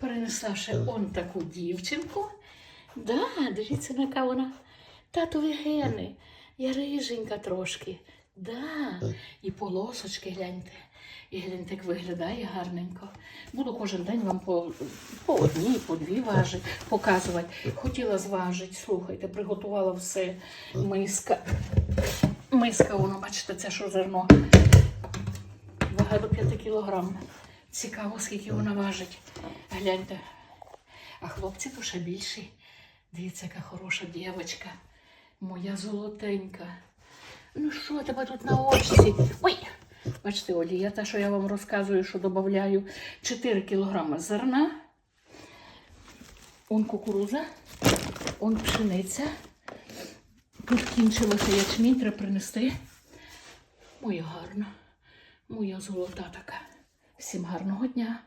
Принесла ще он таку дівчинку. Да, дивіться, яка вона. Татові гени. Я риженька трошки. Да. І полосочки гляньте. І гляньте, як виглядає гарненько. Буду кожен день вам по, по одній, по дві важі показувати. Хотіла зважити, слухайте, приготувала все. Миска. Миска, воно, бачите, це що зерно. Вага до 5 кілограм. Цікаво, скільки вона важить. Гляньте. А хлопці то ще більші. Дивіться, яка хороша дівчинка. Моя золотенька. Ну що тебе тут на очці? Ой! Бачите, олія, та, що я вам розказую, що додаю 4 кілограми зерна. Он кукуруза, он пшениця. Тут кінчилося ячмінь, треба принести. Моя гарна, моя золота така. Всім гарного дня.